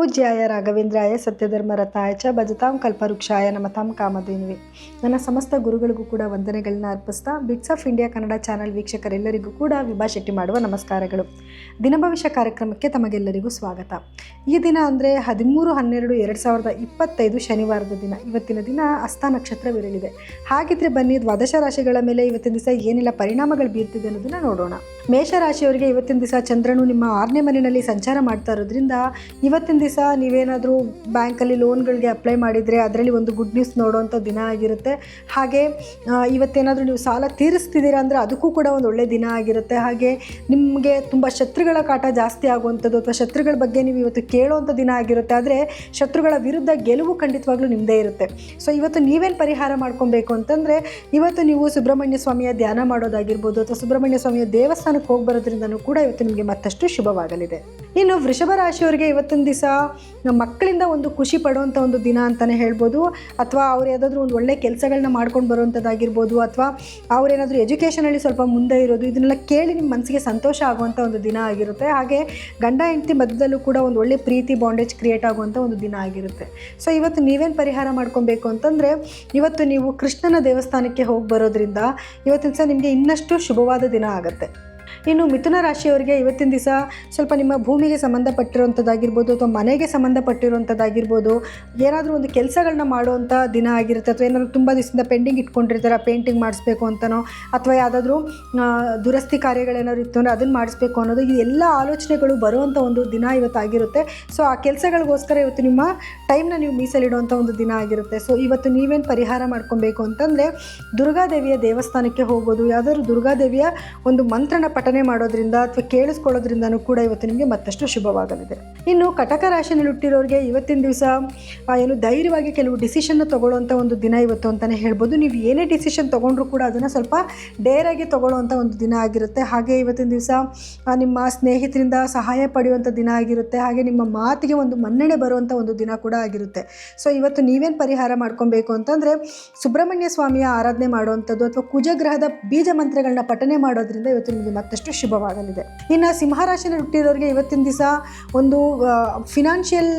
ಪೂಜ್ಯಾಯ ರಾಘವೇಂದ್ರಾಯ ಸತ್ಯಧರ್ಮರಥಾಯ ಚ ಭಜತಾಂ ಕಲ್ಪವೃಕ್ಷಾಯ ನಮತಾಂ ಕಾಮಧೇನುವೆ. ನನ್ನ ಸಮಸ್ತ ಗುರುಗಳಿಗೂ ಕೂಡ ವಂದನೆಗಳನ್ನ ಅರ್ಪಿಸ್ತಾ bits of India Kannada channel ವೀಕ್ಷಕರೆಲ್ಲರಿಗೂ ಕೂಡ ವಿಭಾ ಶೆಟ್ಟಿ ಮಾಡುವ ನಮಸ್ಕಾರಗಳು. ದಿನಭವಿಷ್ಯ ಕಾರ್ಯಕ್ರಮಕ್ಕೆ ತಮಗೆಲ್ಲರಿಗೂ ಸ್ವಾಗತ. ಈ ದಿನ ಅಂದರೆ ಹದಿಮೂರು, ಹನ್ನೆರಡು, ಎರಡು ಸಾವಿರದ ಇಪ್ಪತ್ತೈದು ಶನಿವಾರದ ದಿನ. ಇವತ್ತಿನ ದಿನ ಹಸ್ತ ನಕ್ಷತ್ರವಿರಲಿದೆ. ಹಾಗಿದ್ರೆ ಬನ್ನಿ ದ್ವಾದಶ ರಾಶಿಗಳ ಮೇಲೆ ಇವತ್ತಿನ ದಿವಸ ಏನೆಲ್ಲ ಪರಿಣಾಮಗಳು ಬೀರ್ತಿದೆ ಅನ್ನೋದನ್ನ ನೋಡೋಣ. ಮೇಷರಾಶಿಯವರಿಗೆ ಇವತ್ತಿನ ದಿವಸ ಚಂದ್ರನು ನಿಮ್ಮ ಆರನೇ ಮನೆಯಲ್ಲಿ ಸಂಚಾರ ಮಾಡ್ತಾ ಇರೋದ್ರಿಂದ ಇವತ್ತಿನ ದಿವಸ ನೀವೇನಾದರೂ ಬ್ಯಾಂಕಲ್ಲಿ ಲೋನ್ಗಳಿಗೆ ಅಪ್ಲೈ ಮಾಡಿದರೆ ಅದರಲ್ಲಿ ಒಂದು ಗುಡ್ ನ್ಯೂಸ್ ನೋಡುವಂಥ ದಿನ ಆಗಿರುತ್ತೆ. ಹಾಗೆ ಇವತ್ತೇನಾದರೂ ನೀವು ಸಾಲ ತೀರಿಸ್ತಿದ್ದೀರಾ ಅಂದರೆ ಅದಕ್ಕೂ ಕೂಡ ಒಂದು ಒಳ್ಳೆಯ ದಿನ ಆಗಿರುತ್ತೆ. ಹಾಗೆ ನಿಮಗೆ ತುಂಬ ಶತ್ರುಗಳ ಕಾಟ ಜಾಸ್ತಿ ಆಗುವಂಥದ್ದು ಅಥವಾ ಶತ್ರುಗಳ ಬಗ್ಗೆ ನೀವು ಇವತ್ತು ಕೇಳುವಂಥ ದಿನ ಆಗಿರುತ್ತೆ. ಆದರೆ ಶತ್ರುಗಳ ವಿರುದ್ಧ ಗೆಲುವು ಖಂಡಿತವಾಗ್ಲೂ ನಿಮ್ಮದೇ ಇರುತ್ತೆ. ಸೊ ಇವತ್ತು ನೀವೇನು ಪರಿಹಾರ ಮಾಡ್ಕೊಬೇಕು ಅಂತಂದರೆ, ಇವತ್ತು ನೀವು ಸುಬ್ರಹ್ಮಣ್ಯ ಸ್ವಾಮಿಯ ಧ್ಯಾನ ಮಾಡೋದಾಗಿರ್ಬೋದು ಅಥವಾ ಸುಬ್ರಹ್ಮಣ್ಯ ಸ್ವಾಮಿಯ ದೇವಸ್ಥಾನಕ್ಕೆ ಹೋಗಿ ಬರೋದ್ರಿಂದನೂ ಕೂಡ ಇವತ್ತು ನಿಮಗೆ ಮತ್ತಷ್ಟು ಶುಭವಾಗಲಿದೆ. ಇನ್ನು ವೃಷಭ ರಾಶಿಯವರಿಗೆ ಇವತ್ತಿನ ದಿವಸ ಮಕ್ಕಳಿಂದ ಒಂದು ಖುಷಿ ಪಡುವಂಥ ಒಂದು ದಿನ ಅಂತಲೇ ಹೇಳ್ಬೋದು. ಅಥವಾ ಅವ್ರು ಯಾವುದಾದ್ರೂ ಒಂದು ಒಳ್ಳೆ ಕೆಲಸಗಳನ್ನ ಮಾಡ್ಕೊಂಡು ಬರುವಂಥದ್ದಾಗಿರ್ಬೋದು ಅಥವಾ ಅವರೇನಾದರೂ ಎಜುಕೇಷನಲ್ಲಿ ಸ್ವಲ್ಪ ಮುಂದೆ ಇರೋದು, ಇದನ್ನೆಲ್ಲ ಕೇಳಿ ನಿಮ್ಮ ಮನಸ್ಸಿಗೆ ಸಂತೋಷ ಆಗುವಂಥ ಒಂದು ದಿನ ಆಗಿರುತ್ತೆ. ಹಾಗೆ ಗಂಡ, ಹೆಂಡತಿ ಮಧ್ಯದಲ್ಲೂ ಕೂಡ ಒಂದು ಒಳ್ಳೆ ಪ್ರೀತಿ ಬಾಂಡೇಜ್ ಕ್ರಿಯೇಟ್ ಆಗುವಂಥ ಒಂದು ದಿನ ಆಗಿರುತ್ತೆ. ಸೊ ಇವತ್ತು ನೀವೇನು ಪರಿಹಾರ ಮಾಡ್ಕೊಬೇಕು ಅಂತಂದರೆ, ಇವತ್ತು ನೀವು ಕೃಷ್ಣನ ದೇವಸ್ಥಾನಕ್ಕೆ ಹೋಗಿ ಬರೋದ್ರಿಂದ ಇವತ್ತಿನ ಸಹ ನಿಮಗೆ ಇನ್ನಷ್ಟು ಶುಭವಾದ ದಿನ ಆಗುತ್ತೆ. ಇನ್ನು ಮಿಥುನ ರಾಶಿಯವರಿಗೆ ಇವತ್ತಿನ ದಿವಸ ಸ್ವಲ್ಪ ನಿಮ್ಮ ಭೂಮಿಗೆ ಸಂಬಂಧಪಟ್ಟಿರುವಂಥದ್ದಾಗಿರ್ಬೋದು ಅಥವಾ ಮನೆಗೆ ಸಂಬಂಧಪಟ್ಟಿರುವಂಥದ್ದಾಗಿರ್ಬೋದು, ಏನಾದರೂ ಒಂದು ಕೆಲಸಗಳನ್ನ ಮಾಡುವಂಥ ದಿನ ಆಗಿರುತ್ತೆ. ಅಥವಾ ಏನಾದರೂ ತುಂಬ ದಿವಸದಿಂದ ಪೆಂಡಿಂಗ್ ಇಟ್ಕೊಂಡಿರ್ತಾರೆ ಪೇಂಟಿಂಗ್ ಮಾಡಿಸ್ಬೇಕು ಅಂತನೋ, ಅಥವಾ ಯಾವುದಾದ್ರೂ ದುರಸ್ತಿ ಕಾರ್ಯಗಳೇನಾದ್ರು ಇತ್ತು ಅಂದರೆ ಅದನ್ನು ಮಾಡಿಸ್ಬೇಕು ಅನ್ನೋದು, ಈ ಎಲ್ಲ ಆಲೋಚನೆಗಳು ಬರುವಂಥ ಒಂದು ದಿನ ಇವತ್ತಾಗಿರುತ್ತೆ ಸೊ, ಆ ಕೆಲಸಗಳಿಗೋಸ್ಕರ ಇವತ್ತು ನಿಮ್ಮ ಟೈಮ್ನ ನೀವು ಮೀಸಲಿಡುವಂಥ ಒಂದು ದಿನ ಆಗಿರುತ್ತೆ. ಸೊ, ಇವತ್ತು ನೀವೇನು ಪರಿಹಾರ ಮಾಡ್ಕೊಬೇಕು ಅಂತಂದರೆ, ದುರ್ಗಾದೇವಿಯ ದೇವಸ್ಥಾನಕ್ಕೆ ಹೋಗೋದು ಯಾವುದಾದ್ರು ದುರ್ಗಾದೇವಿಯ ಒಂದು ಮಂತ್ರನ ಪಠನೆ ಮಾಡೋದ್ರಿಂದ ಅಥವಾ ಕೇಳಿಸ್ಕೊಳ್ಳೋದ್ರಿಂದನೂ ಕೂಡ ಇವತ್ತು ನಿಮಗೆ ಮತ್ತಷ್ಟು ಶುಭವಾಗಲಿದೆ. ಇನ್ನು ಕಟಕ ರಾಶಿಯಲ್ಲಿ ಹುಟ್ಟಿರೋರಿಗೆ ಇವತ್ತಿನ ದಿವಸ ಏನು ಧೈರ್ಯವಾಗಿ ಕೆಲವು ಡಿಸಿಷನ್ನ ತಗೊಳ್ಳುವಂಥ ಒಂದು ದಿನ ಇವತ್ತು ಅಂತಲೇ ಹೇಳ್ಬೋದು. ನೀವು ಏನೇ ಡಿಸಿಷನ್ ತೊಗೊಂಡ್ರೂ ಕೂಡ ಅದನ್ನು ಸ್ವಲ್ಪ ಡೇರಾಗಿ ತಗೊಳ್ಳುವಂಥ ಒಂದು ದಿನ ಆಗಿರುತ್ತೆ. ಹಾಗೆ ಇವತ್ತಿನ ದಿವಸ ನಿಮ್ಮ ಸ್ನೇಹಿತರಿಂದ ಸಹಾಯ ಪಡೆಯುವಂಥ ದಿನ ಆಗಿರುತ್ತೆ. ಹಾಗೆ ನಿಮ್ಮ ಮಾತಿಗೆ ಒಂದು ಮನ್ನಣೆ ಬರುವಂಥ ಒಂದು ದಿನ ಕೂಡ ಆಗಿರುತ್ತೆ. ಸೊ ಇವತ್ತು ನೀವೇನು ಪರಿಹಾರ ಮಾಡ್ಕೊಬೇಕು ಅಂತಂದರೆ ಸುಬ್ರಹ್ಮಣ್ಯ ಸ್ವಾಮಿಯ ಆರಾಧನೆ ಮಾಡುವಂಥದ್ದು ಅಥವಾ ಕುಜಗ್ರಹದ ಬೀಜ ಮಂತ್ರಗಳನ್ನ ಪಠನೆ ಮಾಡೋದ್ರಿಂದ ಇವತ್ತು ನಿಮಗೆ ಮತ್ತಷ್ಟು ಶುಭವಾಗಲಿದೆ. ಇನ್ನು ಸಿಂಹರಾಶಿಯಲ್ಲಿ ಹುಟ್ಟಿರೋರಿಗೆ ಇವತ್ತಿನ ದಿವಸ ಒಂದು ಫಿನಾನ್ಷಿಯಲ್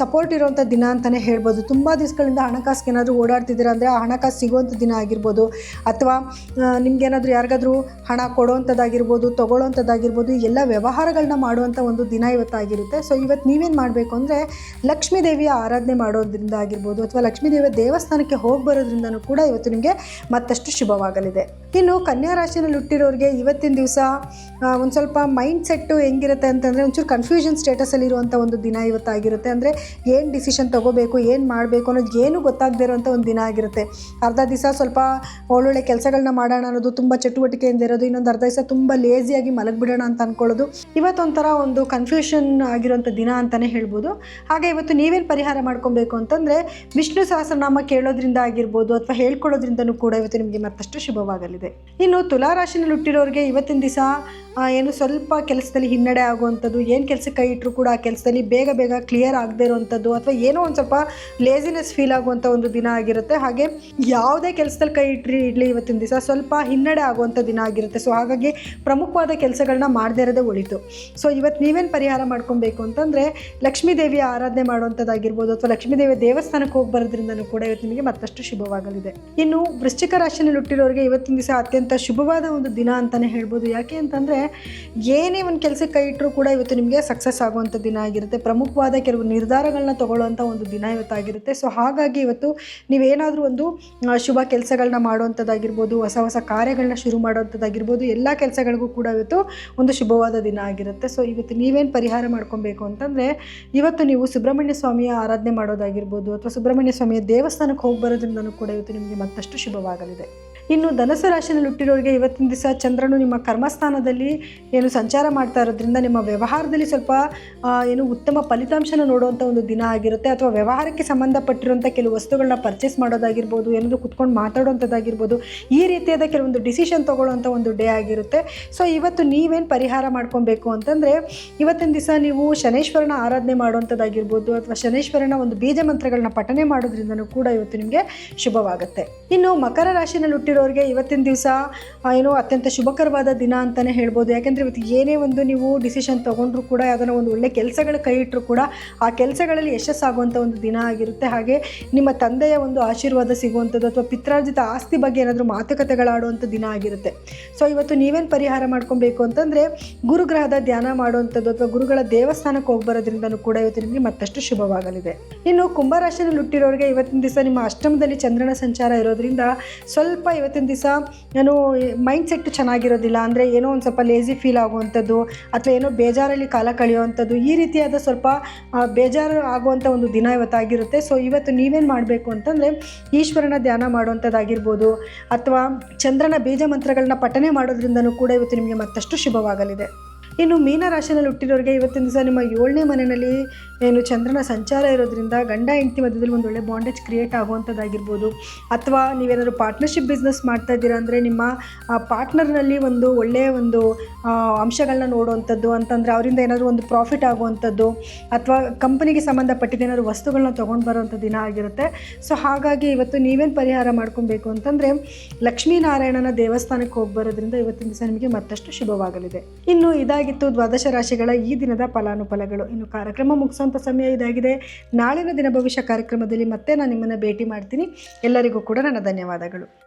ಸಪೋರ್ಟ್ ಇರುವಂಥ ದಿನ ಅಂತಲೇ ಹೇಳ್ಬೋದು. ತುಂಬ ದಿವಸಗಳಿಂದ ಹಣಕಾಸಿಗೆ ಏನಾದರೂ ಓಡಾಡ್ತಿದ್ದೀರಾ ಅಂದರೆ ಆ ಹಣಕಾಸು ಸಿಗುವಂಥ ದಿನ ಆಗಿರ್ಬೋದು. ಅಥವಾ ನಿಮ್ಗೇನಾದರೂ ಯಾರಿಗಾದರೂ ಹಣ ಕೊಡುವಂಥದ್ದಾಗಿರ್ಬೋದು ತೊಗೊಳ್ಳೋವಂಥದ್ದಾಗಿರ್ಬೋದು ಎಲ್ಲ ವ್ಯವಹಾರಗಳನ್ನ ಮಾಡುವಂಥ ಒಂದು ದಿನ ಇವತ್ತಾಗಿರುತ್ತೆ. ಸೊ ಇವತ್ತು ನೀವೇನು ಮಾಡಬೇಕು ಅಂದರೆ ಲಕ್ಷ್ಮೀ ದೇವಿಯ ಆರಾಧನೆ ಮಾಡೋದ್ರಿಂದ ಆಗಿರ್ಬೋದು ಅಥವಾ ಲಕ್ಷ್ಮೀ ದೇವಿಯ ದೇವಸ್ಥಾನಕ್ಕೆ ಹೋಗಿ ಬರೋದ್ರಿಂದನೂ ಕೂಡ ಇವತ್ತು ನಿಮಗೆ ಮತ್ತಷ್ಟು ಶುಭವಾಗಲಿದೆ. ಇನ್ನು ಕನ್ಯಾ ರಾಶಿಯಲ್ಲಿ ಹುಟ್ಟಿರೋರಿಗೆ ಇವತ್ತಿನ ದಿವಸ ಒಂದು ಸ್ವಲ್ಪ ಮೈಂಡ್ ಸೆಟ್ಟು ಹೆಂಗಿರುತ್ತೆ ಅಂತಂದರೆ ಒಂಚೂರು ಕನ್ಫ್ಯೂಷನ್ ಸ್ಟೇಟಸಲ್ಲಿ ಇರುವಂಥ ಒಂದು ದಿನ ಇವತ್ತಾಗಿರುತ್ತೆ. ಅಂದರೆ ಏನು ಡಿಸಿಷನ್ ತೊಗೋಬೇಕು, ಏನು ಮಾಡಬೇಕು ಅನ್ನೋದು ಏನು ಗೊತ್ತಾಗದೇ ಇರೋಂಥ ಒಂದು ದಿನ ಆಗಿರುತ್ತೆ. ಅರ್ಧ ದಿವಸ ಸ್ವಲ್ಪ ಒಳ್ಳೊಳ್ಳೆ ಕೆಲಸಗಳನ್ನ ಮಾಡೋಣ ಅನ್ನೋದು ತುಂಬ ಚಟುವಟಿಕೆಯಿಂದ ಇರೋದು, ಇನ್ನೊಂದು ಅರ್ಧ ದಿವಸ ತುಂಬ ಲೇಸಿಯಾಗಿ ಮಲಗಿಬಿಡೋಣ ಅಂತ ಅಂದ್ಕೊಳ್ಳೋದು ಇವತ್ತೊಂಥರ ಒಂದು ಕನ್ಫ್ಯೂಷನ್ ಆಗಿರೋಂಥ ದಿನ ಅಂತಲೇ ಹೇಳ್ಬೋದು. ಹಾಗೆ ಇವತ್ತು ನೀವೇನು ಪರಿಹಾರ ಮಾಡ್ಕೊಬೇಕು ಅಂತಂದರೆ ವಿಷ್ಣು ಸಹಸ್ರನಾಮ ಕೇಳೋದ್ರಿಂದ ಆಗಿರ್ಬೋದು ಅಥವಾ ಹೇಳ್ಕೊಳ್ಳೋದ್ರಿಂದನೂ ಕೂಡ ಇವತ್ತು ನಿಮಗೆ ಮತ್ತಷ್ಟು ಶುಭವಾಗಲಿದೆ. ಇನ್ನು ತುಲಾರಾಶಿನಲ್ಲಿ ಹುಟ್ಟಿರೋರಿಗೆ ಇವತ್ತಿನ ದಿವಸ ಏನು ಸ್ವಲ್ಪ ಕೆಲಸದಲ್ಲಿ ಹಿನ್ನಡೆ ಆಗುವಂಥದ್ದು, ಏನು ಕೆಲಸಕ್ಕೆ ಕೈ ಇಟ್ಟರು ಕೂಡ ಆ ಕೆಲಸದಲ್ಲಿ ಬೇಗ ಬೇಗ ಕ್ಲಿಯರ್ ಆಗದೇ ಇರುವಂಥದ್ದು ಅಥವಾ ಏನೋ ಒಂದು ಸ್ವಲ್ಪ ಲೇಸಿನೆಸ್ ಫೀಲ್ ಆಗುವಂಥ ಒಂದು ದಿನ ಆಗಿರುತ್ತೆ. ಹಾಗೆ ಯಾವುದೇ ಕೆಲಸದಲ್ಲಿ ಕೈ ಇಟ್ರಿ, ಇಡಲಿ ಇವತ್ತಿನ ದಿವಸ ಸ್ವಲ್ಪ ಹಿನ್ನಡೆ ಆಗುವಂಥ ದಿನ ಆಗಿರುತ್ತೆ. ಸೊ ಹಾಗಾಗಿ ಪ್ರಮುಖವಾದ ಕೆಲಸಗಳನ್ನ ಮಾಡದೇ ಇರೋದೇ ಒಳಿತು. ಸೊ ಇವತ್ತು ನೀವೇನು ಪರಿಹಾರ ಮಾಡ್ಕೊಬೇಕು ಅಂತಂದರೆ ಲಕ್ಷ್ಮೀ ದೇವಿಯ ಆರಾಧನೆ ಮಾಡುವಂಥದ್ದಾಗಿರ್ಬೋದು ಅಥವಾ ಲಕ್ಷ್ಮೀ ದೇವಿಯ ದೇವಸ್ಥಾನಕ್ಕೆ ಹೋಗಿ ಬರೋದ್ರಿಂದನೂ ಕೂಡ ಇವತ್ತು ನಿಮಗೆ ಮತ್ತಷ್ಟು ಶುಭವಾಗಲಿದೆ. ಇನ್ನು ವೃಶ್ಚಿಕ ರಾಶಿಯಲ್ಲಿ ಹುಟ್ಟಿರೋರಿಗೆ ಇವತ್ತಿನ ದಿವಸ ಅತ್ಯಂತ ಶುಭವಾದ ಒಂದು ದಿನ ಅಂತಲೇ ಹೇಳ್ಬೋದು. ಯಾಕೆ ಅಂತಂದರೆ ಏನೇ ಒಂದು ಕೆಲಸಕ್ಕೆ ಕೈ ಇಟ್ಟರೂ ಕೂಡ ಇವತ್ತು ನಿಮಗೆ ಸಕ್ಸಸ್ ಆಗುವಂಥ ದಿನ ಆಗಿರುತ್ತೆ. ಪ್ರಮುಖವಾದ ಕೆಲವು ನಿರ್ಧಾರಗಳನ್ನ ತಗೊಳ್ಳುವಂಥ ಒಂದು ದಿನ ಇವತ್ತಾಗಿರುತ್ತೆ. ಸೊ ಹಾಗಾಗಿ ಇವತ್ತು ನೀವೇನಾದರೂ ಒಂದು ಶುಭ ಕೆಲಸಗಳನ್ನ ಮಾಡುವಂಥದ್ದಾಗಿರ್ಬೋದು ಹೊಸ ಹೊಸ ಕಾರ್ಯಗಳನ್ನ ಶುರು ಮಾಡುವಂಥದ್ದಾಗಿರ್ಬೋದು ಎಲ್ಲ ಕೆಲಸಗಳಿಗೂ ಕೂಡ ಇವತ್ತು ಒಂದು ಶುಭವಾದ ದಿನ ಆಗಿರುತ್ತೆ. ಸೊ ಇವತ್ತು ನೀವೇನು ಪರಿಹಾರ ಮಾಡ್ಕೊಬೇಕು ಅಂತಂದರೆ, ಇವತ್ತು ನೀವು ಸುಬ್ರಹ್ಮಣ್ಯ ಸ್ವಾಮಿಯ ಆರಾಧನೆ ಮಾಡೋದಾಗಿರ್ಬೋದು, ಅಥವಾ ಸುಬ್ರಹ್ಮಣ್ಯ ಸ್ವಾಮಿಯ ದೇವಸ್ಥಾನಕ್ಕೆ ಹೋಗಿ ಬರೋದ್ರಿಂದನೂ ಕೂಡ ಇವತ್ತು ನಿಮಗೆ ಮತ್ತಷ್ಟು ಶುಭವಾಗಲಿದೆ. ಇನ್ನು ಧನಸು ರಾಶಿಯಲ್ಲಿ ಹುಟ್ಟಿರೋರಿಗೆ ಇವತ್ತಿನ ದಿವಸ ಚಂದ್ರನು ನಿಮ್ಮ ಕರ್ಮಸ್ಥಾನದಲ್ಲಿ ಏನು ಸಂಚಾರ ಮಾಡ್ತಾ ಇರೋದ್ರಿಂದ ನಿಮ್ಮ ವ್ಯವಹಾರದಲ್ಲಿ ಸ್ವಲ್ಪ ಏನು ಉತ್ತಮ ಫಲಿತಾಂಶನ ನೋಡುವಂಥ ಒಂದು ದಿನ ಆಗಿರುತ್ತೆ. ಅಥವಾ ವ್ಯವಹಾರಕ್ಕೆ ಸಂಬಂಧಪಟ್ಟಿರುವಂಥ ಕೆಲವು ವಸ್ತುಗಳನ್ನ ಪರ್ಚೇಸ್ ಮಾಡೋದಾಗಿರ್ಬೋದು, ಏನಾದರೂ ಕುತ್ಕೊಂಡು ಮಾತಾಡುವಂಥದ್ದಾಗಿರ್ಬೋದು ಈ ರೀತಿಯಾದ ಕೆಲವೊಂದು ಡಿಸಿಷನ್ ತೊಗೊಳ್ಳೋವಂಥ ಒಂದು ಡೇ ಆಗಿರುತ್ತೆ. ಸೊ ಇವತ್ತು ನೀವೇನು ಪರಿಹಾರ ಮಾಡ್ಕೊಬೇಕು ಅಂತಂದರೆ, ಇವತ್ತಿನ ದಿವಸ ನೀವು ಶನೇಶ್ವರನ ಆರಾಧನೆ ಮಾಡುವಂಥದ್ದಾಗಿರ್ಬೋದು, ಅಥವಾ ಶನೇಶ್ವರನ ಒಂದು ಬೀಜ ಮಂತ್ರಗಳನ್ನ ಪಠನೆ ಮಾಡೋದ್ರಿಂದನೂ ಕೂಡ ಇವತ್ತು ನಿಮಗೆ ಶುಭವಾಗುತ್ತೆ. ಇನ್ನು ಮಕರ ರಾಶಿನಲ್ಲಿ ಹುಟ್ಟಿರೋ ಹುಟ್ಟಿರೋರಿಗೆ ಇವತ್ತಿನ ದಿವಸ ಏನು ಅತ್ಯಂತ ಶುಭಕರವಾದ ದಿನ ಅಂತಲೇ ಹೇಳ್ಬೋದು. ಯಾಕೆಂದರೆ ಇವತ್ತು ಏನೇ ಒಂದು ನೀವು ಡಿಸಿಷನ್ ತೊಗೊಂಡ್ರು ಕೂಡ ಯಾವುದನ್ನ ಒಂದು ಒಳ್ಳೆ ಕೆಲಸಗಳ ಕೈ ಇಟ್ಟರು ಕೂಡ ಆ ಕೆಲಸಗಳಲ್ಲಿ ಯಶಸ್ಸಾಗುವಂಥ ಒಂದು ದಿನ ಆಗಿರುತ್ತೆ. ಹಾಗೆ ನಿಮ್ಮ ತಂದೆಯ ಒಂದು ಆಶೀರ್ವಾದ ಸಿಗುವಂಥದ್ದು ಅಥವಾ ಪಿತ್ರಾರ್ಜಿತ ಆಸ್ತಿ ಬಗ್ಗೆ ಏನಾದರೂ ಮಾತುಕತೆಗಳಾಡುವಂಥ ದಿನ ಆಗಿರುತ್ತೆ. ಸೊ ಇವತ್ತು ನೀವೇನು ಪರಿಹಾರ ಮಾಡ್ಕೊಬೇಕು ಅಂತಂದರೆ ಗುರುಗ್ರಹದ ಧ್ಯಾನ ಮಾಡುವಂಥದ್ದು ಅಥವಾ ಗುರುಗಳ ದೇವಸ್ಥಾನಕ್ಕೆ ಹೋಗಿ ಬರೋದ್ರಿಂದನೂ ಕೂಡ ಇವತ್ತು ನಿಮಗೆ ಮತ್ತಷ್ಟು ಶುಭವಾಗಲಿದೆ. ಇನ್ನು ಕುಂಭರಾಶಿಯಲ್ಲಿ ಹುಟ್ಟಿರೋರಿಗೆ ಇವತ್ತಿನ ದಿವಸ ನಿಮ್ಮ ಅಷ್ಟಮದಲ್ಲಿ ಚಂದ್ರನ ಸಂಚಾರ ಇರೋದ್ರಿಂದ ಸ್ವಲ್ಪ ಇವತ್ತಿನ ದಿವಸ ನಾನು ಮೈಂಡ್ ಸೆಟ್ ಚೆನ್ನಾಗಿರೋದಿಲ್ಲ, ಅಂದರೆ ಏನೋ ಒಂದು ಸ್ವಲ್ಪ ಲೇಸಿ ಫೀಲ್ ಆಗುವಂಥದ್ದು, ಅಥವಾ ಏನೋ ಬೇಜಾರಲ್ಲಿ ಕಾಲ ಕಳೆಯುವಂಥದ್ದು, ಈ ರೀತಿಯಾದ ಸ್ವಲ್ಪ ಬೇಜಾರು ಆಗುವಂಥ ಒಂದು ದಿನ ಇವತ್ತಾಗಿರುತ್ತೆ. ಸೊ ಇವತ್ತು ನೀವೇನು ಮಾಡಬೇಕು ಅಂತಂದರೆ, ಈಶ್ವರನ ಧ್ಯಾನ ಮಾಡುವಂಥದ್ದಾಗಿರ್ಬೋದು, ಅಥವಾ ಚಂದ್ರನ ಬೀಜ ಮಂತ್ರಗಳನ್ನ ಪಠನೆ ಮಾಡೋದ್ರಿಂದನೂ ಕೂಡ ಇವತ್ತು ನಿಮಗೆ ಮತ್ತಷ್ಟು ಶುಭವಾಗಲಿದೆ. ಇನ್ನು ಮೀನರಾಶಿನಲ್ಲಿ ಹುಟ್ಟಿರೋರಿಗೆ ಇವತ್ತಿನ ದಿವಸ ನಿಮ್ಮ ಏಳನೇ ಮನೆಯಲ್ಲಿ ಏನು ಚಂದ್ರನ ಸಂಚಾರ ಇರೋದ್ರಿಂದ ಗಂಡ ಹೆಂಡತಿ ಮಧ್ಯದಲ್ಲಿ ಒಂದು ಒಳ್ಳೆ ಬಾಂಡೇಜ್ ಕ್ರಿಯೇಟ್ ಆಗುವಂಥದ್ದಾಗಿರ್ಬೋದು. ಅಥವಾ ನೀವೇನಾದರೂ ಪಾರ್ಟ್ನರ್ಶಿಪ್ ಬಿಸ್ನೆಸ್ ಮಾಡ್ತಾ ಇದ್ದೀರಾ ಅಂದರೆ ನಿಮ್ಮ ಪಾರ್ಟ್ನರ್ನಲ್ಲಿ ಒಂದು ಒಳ್ಳೆಯ ಒಂದು ಅಂಶಗಳನ್ನ ನೋಡುವಂಥದ್ದು ಅಂತಂದರೆ ಅವರಿಂದ ಏನಾದರೂ ಒಂದು ಪ್ರಾಫಿಟ್ ಆಗುವಂಥದ್ದು ಅಥವಾ ಕಂಪನಿಗೆ ಸಂಬಂಧಪಟ್ಟಿದ್ದ ಏನಾದರೂ ವಸ್ತುಗಳನ್ನ ತೊಗೊಂಡು ಬರುವಂಥ ದಿನ ಆಗಿರುತ್ತೆ. ಸೊ ಹಾಗಾಗಿ ಇವತ್ತು ನೀವೇನು ಪರಿಹಾರ ಮಾಡ್ಕೊಬೇಕು ಅಂತಂದರೆ ಲಕ್ಷ್ಮೀನಾರಾಯಣನ ದೇವಸ್ಥಾನಕ್ಕೆ ಹೋಗಿ ಬರೋದ್ರಿಂದ ಇವತ್ತಿನ ದಿವಸ ನಿಮಗೆ ಮತ್ತಷ್ಟು ಶುಭವಾಗಲಿದೆ. ಇನ್ನು ಇದಾಗಿತ್ತು. ದ್ವಾದಶ ರಾಶಿಗಳ ಈ ದಿನದ ಫಲಾನುಫಲಗಳು. ಇನ್ನು ಕಾರ್ಯಕ್ರಮ ಮುಗಿಸುವಂಥ ಸಮಯ ಇದಾಗಿದೆ. ನಾಳಿನ ದಿನ ಭವಿಷ್ಯ ಕಾರ್ಯಕ್ರಮದಲ್ಲಿ ಮತ್ತೆ ನಾನು ನಿಮ್ಮನ್ನು ಭೇಟಿ ಮಾಡ್ತೀನಿ. ಎಲ್ಲರಿಗೂ ಕೂಡ ನನ್ನ ಧನ್ಯವಾದಗಳು.